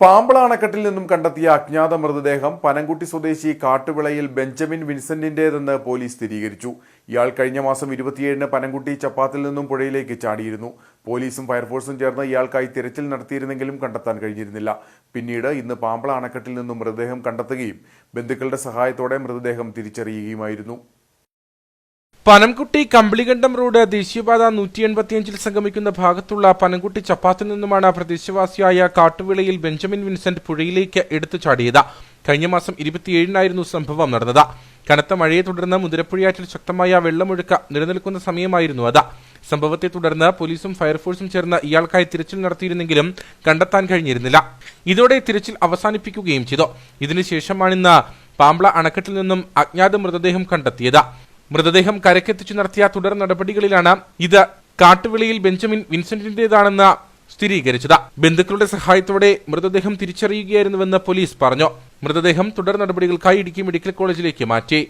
പാമ്പള അണക്കെട്ടിൽ നിന്നും കണ്ടെത്തിയ അജ്ഞാത മൃതദേഹം പനംകുട്ടി സ്വദേശി കാട്ടുവിളയിൽ ബെഞ്ചമിൻ വിൻസെന്റിന്റേതെന്ന് പോലീസ് സ്ഥിരീകരിച്ചു. ഇയാൾ കഴിഞ്ഞ മാസം ഇരുപത്തിയേഴിന് പനംകുട്ടി ചപ്പാത്തിൽ നിന്നും പുഴയിലേക്ക് ചാടിയിരുന്നു. പോലീസും ഫയർഫോഴ്സും ചേർന്ന് ഇയാൾക്കായി തിരച്ചിൽ നടത്തിയിരുന്നെങ്കിലും കണ്ടെത്താൻ കഴിഞ്ഞിരുന്നില്ല. പിന്നീട് ഇന്ന് പാമ്പള അണക്കെട്ടിൽ നിന്നും മൃതദേഹം കണ്ടെത്തുകയും ബന്ധുക്കളുടെ സഹായത്തോടെ മൃതദേഹം തിരിച്ചറിയുകയുമായിരുന്നു. പനംകുട്ടി കമ്പിളികണ്ഠം റോഡ് ദേശീയപാത നൂറ്റി എൺപത്തിയഞ്ചിൽ സംഗമിക്കുന്ന ഭാഗത്തുള്ള പനംകുട്ടി ചപ്പാത്തിൽ നിന്നുമാണ് പ്രദേശവാസിയായ കാട്ടുവിളയിൽ ബെഞ്ചമിൻ വിൻസെന്റ് പുഴയിലേക്ക് എടുത്തു ചാടിയത്. കഴിഞ്ഞ മാസം ഇരുപത്തിയേഴിനായിരുന്നു സംഭവം നടന്നത്. കനത്ത മഴയെ തുടർന്ന് മുതിരപ്പുഴയാറ്റിൽ ശക്തമായ വെള്ളമൊഴുക്ക് നിലനിൽക്കുന്ന സമയമായിരുന്നു അത്. സംഭവത്തെ തുടർന്ന് പോലീസും ഫയർഫോഴ്സും ചേർന്ന് ഇയാൾക്കായി തിരച്ചിൽ നടത്തിയിരുന്നെങ്കിലും കണ്ടെത്താൻ കഴിഞ്ഞിരുന്നില്ല. ഇതോടെ തിരച്ചിൽ അവസാനിപ്പിക്കുകയും ചെയ്തു. ഇതിനുശേഷമാണിന്ന് പാമ്പ്ള അണക്കെട്ടിൽ നിന്നും അജ്ഞാത മൃതദേഹം കണ്ടെത്തിയത്. മൃതദേഹം കരക്കെത്തിച്ചു നടത്തിയ തുടർ നടപടികളിലാണ് ഇത് കാട്ടുവിളിയിൽ ബെഞ്ചമിൻ വിൻസെന്റിന്റേതാണെന്ന് സ്ഥിരീകരിച്ചത്. ബന്ധുക്കളുടെ സഹായത്തോടെ മൃതദേഹം തിരിച്ചറിയുകയായിരുന്നുവെന്ന് പോലീസ് പറഞ്ഞു. മൃതദേഹം തുടർ നടപടികൾക്കായി ഇടുക്കി മെഡിക്കൽ കോളേജിലേക്ക് മാറ്റി.